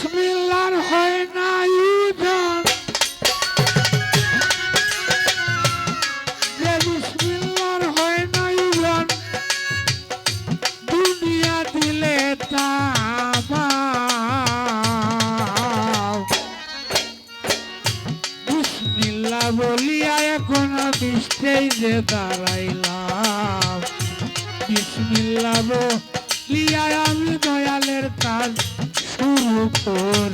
বিসমিল্লার হয় না, ইউজন। যে বিসমিল্লার হয় না, ইউজন। দুনিয়া দিলে তামাম বিসমিল্লা বলিয়া এখন আমি স্টেজে দাঁড়াইলাম। বিসমিল্লা বলিয়া আমি দয়ালের কাজ শুরু করিলাম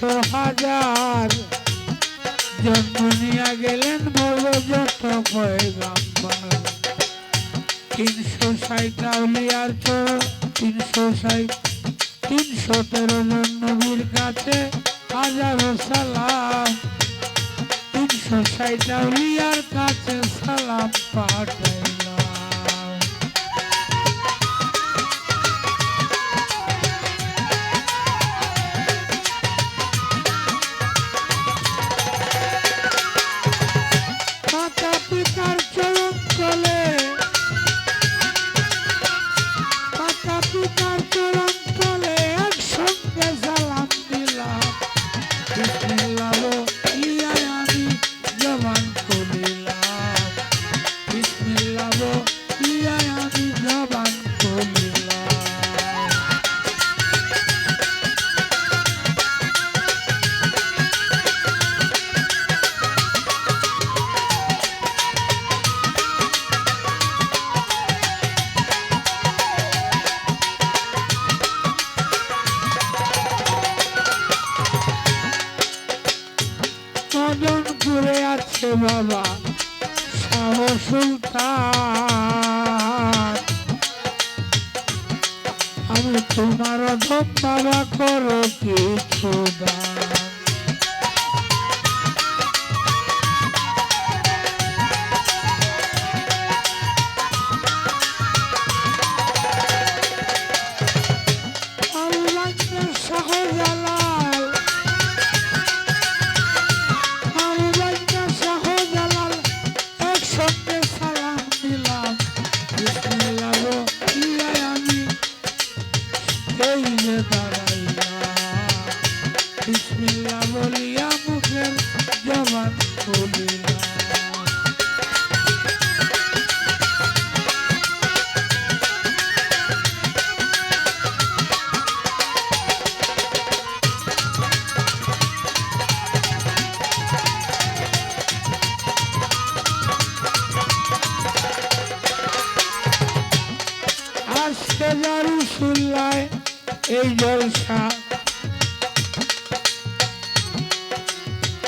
ছাব্বিশ হাজার। জন্ম নিয়ে গেলেন বড় যত পয়গাম্বার। তিনশো ষাট আউলিয়ার তো তিনশো ষাট, তিনশো তেরো জন নবীর কাছে হাজারো সালাম। তিনশো ষাট আউলিয়ার কাছে সালাম পাঠাইলাম মদন ঘুরে আছে বাবা। শাহ সুলতান। আমি তোমার বাবা করো কিছু দান। জারুসুল্লায় এই জলসা।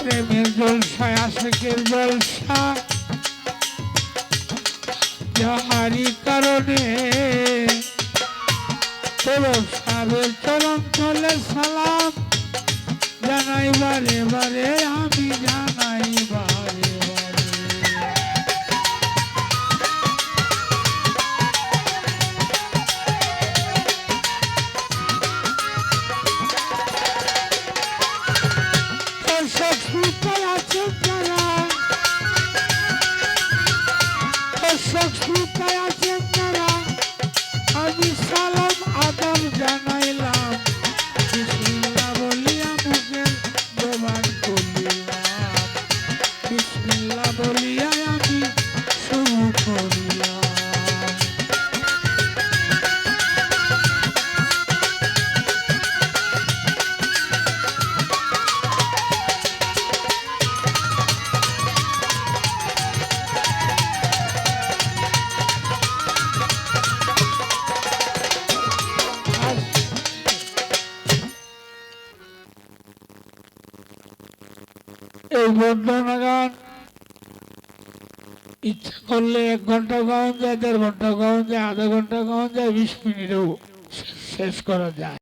প্রেমের জলসায় আশেকের জলসা। যাহারি কারণে চরম চলে সালাম। জানাই বারে বারে আমি জানাই জানাইলাম। এই বন্ধনা গান ইচ্ছা করলে এক ঘণ্টা গাওয়া যায়, দেড় ঘণ্টা গাওয়া যায়, আধা ঘণ্টা গাওয়া যায়, বিশ মিনিটেও শেষ করা যায়।